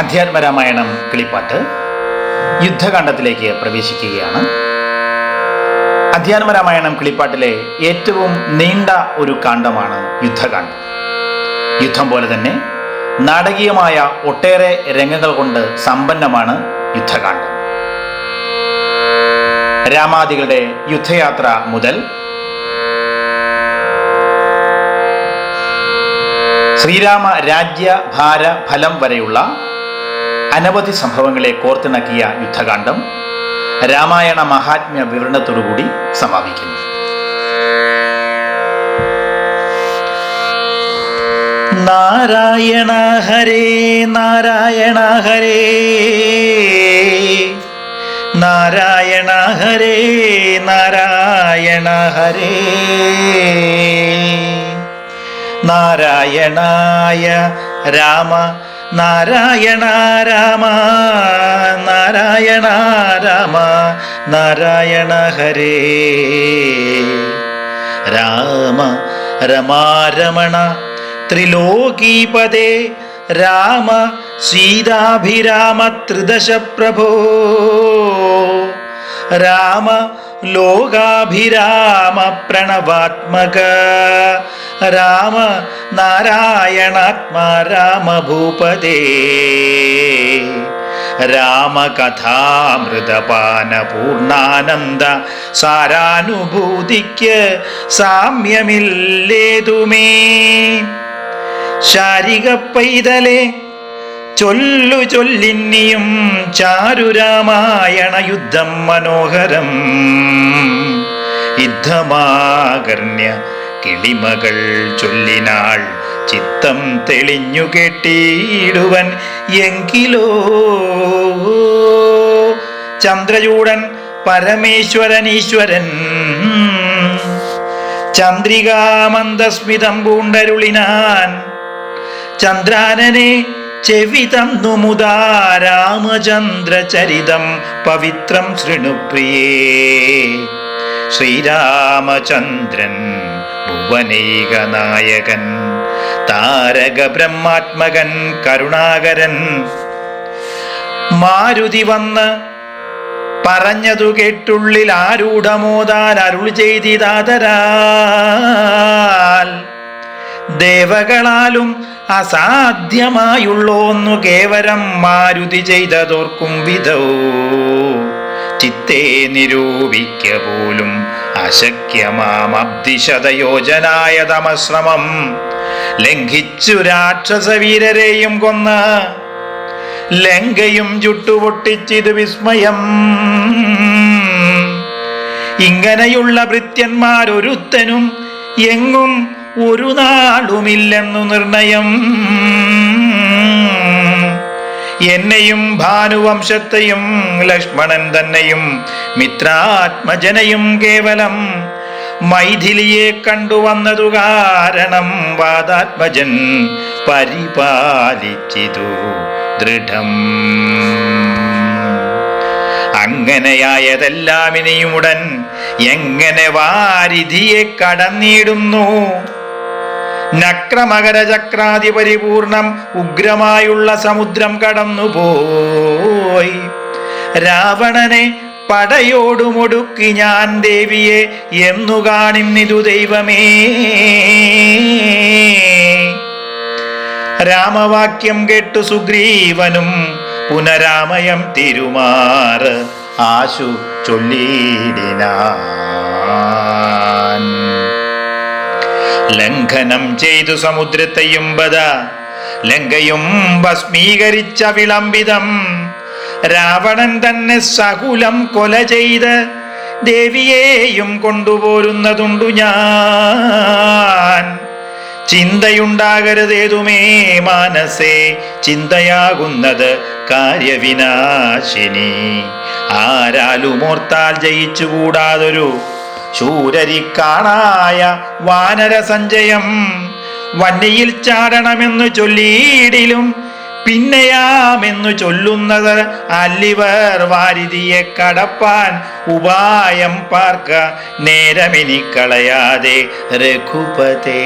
അധ്യാത്മരാമായണം കിളിപ്പാട്ട് യുദ്ധകാണ്ഡത്തിലേക്ക് പ്രവേശിക്കുകയാണ്. അധ്യാത്മരാമായണം കിളിപ്പാട്ടിലെ ഏറ്റവും നീണ്ട ഒരു കാണ്ഡമാണ് യുദ്ധകാണ്ഡം. യുദ്ധം പോലെ തന്നെ നാടകീയമായ ഒട്ടേറെ രംഗങ്ങൾ കൊണ്ട് സമ്പന്നമാണ് യുദ്ധകാണ്ഡം. രാമാദികളുടെ യുദ്ധയാത്ര മുതൽ ശ്രീരാമ രാജ്യ ഭാര ഫലം വരെയുള്ള അനവധി സംഭവങ്ങളെ കോർത്തിണക്കിയ യുദ്ധകാന്ഡം രാമായണ മഹാത്മ്യ വിവരണത്തോടുകൂടി സമാപിക്കുന്നു. നാരായണ ഹരേ നാരായണ ഹരേ. നാരായണ ഹരേ നാരായണ ഹരേ. നാരായണായ രാമ നാരായണ രാമ നാരായണ രാമ നാരായണ ഹരേ. രാമ രമാരമണ ത്രിലോകീപദേ രാമ സീതാഭിരാമ ത്രിദശ പ്രഭോ രാമ ലോകാഭിരാമ പ്രണവാത്മക രാമ നാരായണാത്മാ രാമഭൂപദേ രാമകഥാമൃതപാന പൂർണാനന്ദ സാരാനുഭൂതിക്ക് സാമ്യമില്ലേതുമേ. ശാരിക പൈതലെ ചൊല്ലു ചൊല്ലിന്നിയും ചാരുരാമായണ യുദ്ധം മനോഹരം. യുദ്ധമാകർണ്യ കിളിമകൾ ചൊല്ലിനാൾ ചിത്തം തെളിഞ്ഞു കെട്ടിയിടുവൻ എങ്കിലോ. ചന്ദ്രചൂടൻ പരമേശ്വരൻ ഈശ്വരൻ. ചന്ദ്രികാമന്ദസ്മിതം പൂണ്ടരുളിനാൻ. ചന്ദ്രാനനെ ചെവി തന്നു മുതാ രാമചന്ദ്രചരിതം പവിത്രം ശൃണുപ്രിയേ ശ്രീരാമചന്ദ്രൻ ഭുവനൈക നായകൻ താരക ബ്രഹ്മാത്മകൻ കരുണാകരൻ. മാരുതി വന്ന് പറഞ്ഞതു കേട്ടുള്ളിൽ ആരൂഢമോദാൻ അരുൾ ചെയ്തിതാതരാൽ ദേവകളാലും അസാധ്യമായുള്ളോന്നു കേവലം മാരുതി ചെയ്തതോർക്കും വിധൗ ചിത്തേ നിരൂപിക്ക പോലും അശക്യമാം അബ്ദിശതയോജനായ തമശ്രമം ലംഘിച്ചു രാക്ഷസവീരരെയും കൊന്ന് ലങ്കയും ചുട്ടുപൊട്ടിച്ചിത് വിസ്മയം. ഇങ്ങനെയുള്ള ഭൃത്യന്മാരൊരുത്തനും എങ്ങും ഒരു നാളുമില്ലെന്നു നിർണയം. എന്നെയും ഭാനുവംശത്തെയും ലക്ഷ്മണൻ തന്നെയും മിത്രാത്മജനയും കേവലം മൈഥിലിയെ കണ്ടുവന്നതു കാരണം വാദാത്മജൻ പരിപാലിച്ചിതു ദൃഢം. അങ്ങനെയായതെല്ലാം ഇനിയും എങ്ങനെ വാരിധിയെ കടന്നിടുന്നു? നക്രമകര ചക്രാതി പരിപൂർണം ഉഗ്രമായുള്ള സമുദ്രം കടന്നുപോയി. രാവണനെ പടയോടുമൊടുക്കി ഞാൻ ദേവിയെ എന്നു കാണിന്നിതു ദൈവമേ. രാമവാക്യം കേട്ടു സുഗ്രീവനും പുനരാമയം തിരുമാറ് ആശു ചൊല്ലിടിനാൻ. ലംഘനം ചെയ്തു സമുദ്രത്തെയും ബദ. ലങ്കയും ഭസ്മീകരിച്ച വിളംബിതം. രാവണൻ തന്നെ സകുലം കൊല ചെയ്ത് ദേവിയെയും കൊണ്ടുപോരുന്നതുണ്ടു ഞാൻ. ചിന്തയുണ്ടാകരുതേതുമേ മാനസേ ചിന്തയാകുന്നത് കാര്യവിനാശിനി. ആരാലുമോർത്താൽ ജയിച്ചുകൂടാതൊരു ശൂരരിക്കാണായ വാനര സഞ്ചയം വന്നിയിൽ ചാടണമെന്നു ചൊല്ലിയിടിലും പിന്നെയാമെന്നു ചൊല്ലുന്നത് അല്ലിവർ വാരിതിയെ കടപ്പാൻ ഉപായം പാർക്ക നേരമിനി കളയാതെ രഘുപതേ.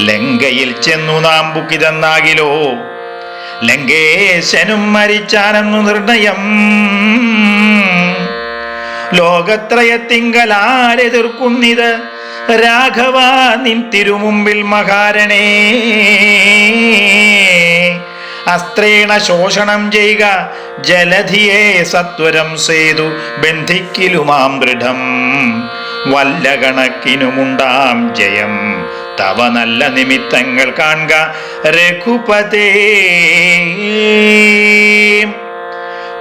ലങ്കയിൽ ചെന്നു നാം ബുക്കിതെന്നാകിലോ ലങ്കേശനും മരിച്ചാനെന്നു നിർണയം. ലോകത്രയത്തിങ്കലാരെതിർക്കുന്നിത് രാഘവ നിൻ തിരുമുമ്പിൽ മഹാരണേ. അസ്ത്രീണ ശോഷണം ചെയ്യുക ജലധിയെ സത്വരം സേതു ബന്ധിക്കിലുമാം ദൃഢം. വല്ല കണക്കിനുമുണ്ടാം ജയം. തവ നല്ല നിമിത്തങ്ങൾ കാണുക രഘുപതേ.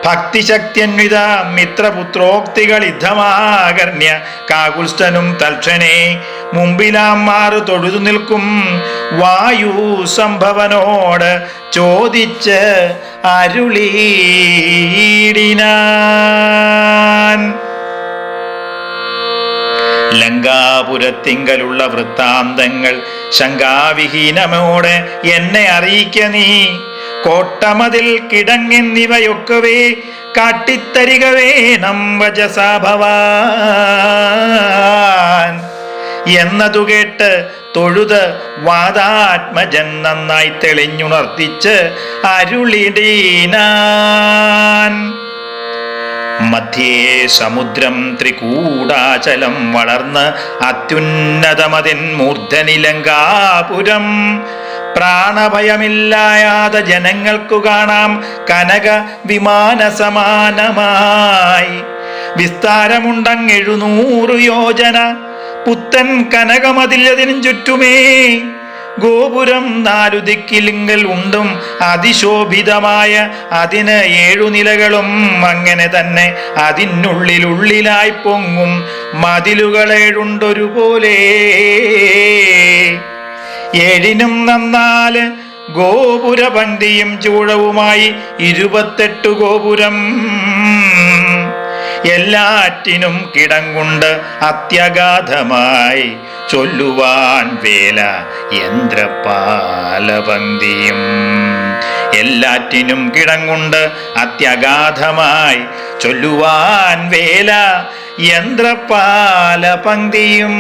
ഭക്തിശക്തിയന്വിത മിത്രപുത്രോക്തികൾ യുദ്ധമാകർണ്യ കാകുൽസ്ഥനും തൽക്ഷണേ മുമ്പിലാം മാറു തൊഴുതു നിൽക്കും വായു സംഭവനോട് ചോദിച്ച് അരുളീടിനാൻ. ലങ്കാപുരത്തിങ്കലുള്ള വൃത്താന്തങ്ങൾ ശങ്കാവിഹീനമോടെ എന്നെ അറിയിക്ക നീ. കോട്ടമതിൽ കിടങ്ങെന്നിവയൊക്കവേ കാട്ടിത്തരികവേ വജസാഭവാൻ എന്നതു കേട്ട് തൊഴുത് വാദാത്മജൻ നന്നായി തെളിഞ്ഞുണർത്തിച്ച് അരുളിടീനാൻ. മധ്യേ സമുദ്രം ത്രികൂടാചലം വളർന്ന് അത്യുന്നതമതിൻ മൂർധനിലങ്കാപുരം. പ്രാണഭയമില്ലായാതെ ജനങ്ങൾക്കു കാണാം കനക വിമാന സമാനമായി. വിസ്താരമുണ്ടങ്ങെഴുന്നൂറു യോജന പുത്തൻ കനകമതിലതിനും ചുറ്റുമേ. ഗോപുരം നാലു ദിക്കിലിങ്കൽ ഉണ്ടും അതിശോഭിതമായ അതിന് ഏഴു നിലകളും അങ്ങനെ തന്നെ അതിനുള്ളിലുള്ളിലായി പൊങ്ങും മതിലുകളേഴുണ്ടൊരുപോലെ. ഏഴിനും നന്നാൽ ഗോപുരപന്തിയും ചൂഴവുമായി ഇരുപത്തെട്ട് ഗോപുരം. എല്ലാറ്റിനും കിടങ്ങുണ്ട് അത്യഗാധമായി ചൊല്ലുവാൻ വേല യന്ത്രപാലപന്തിയും. എല്ലാറ്റിനും കിടങ്ങുണ്ട് അത്യഗാധമായി ചൊല്ലുവാൻ വേല യന്ത്രപാലപന്തിയും.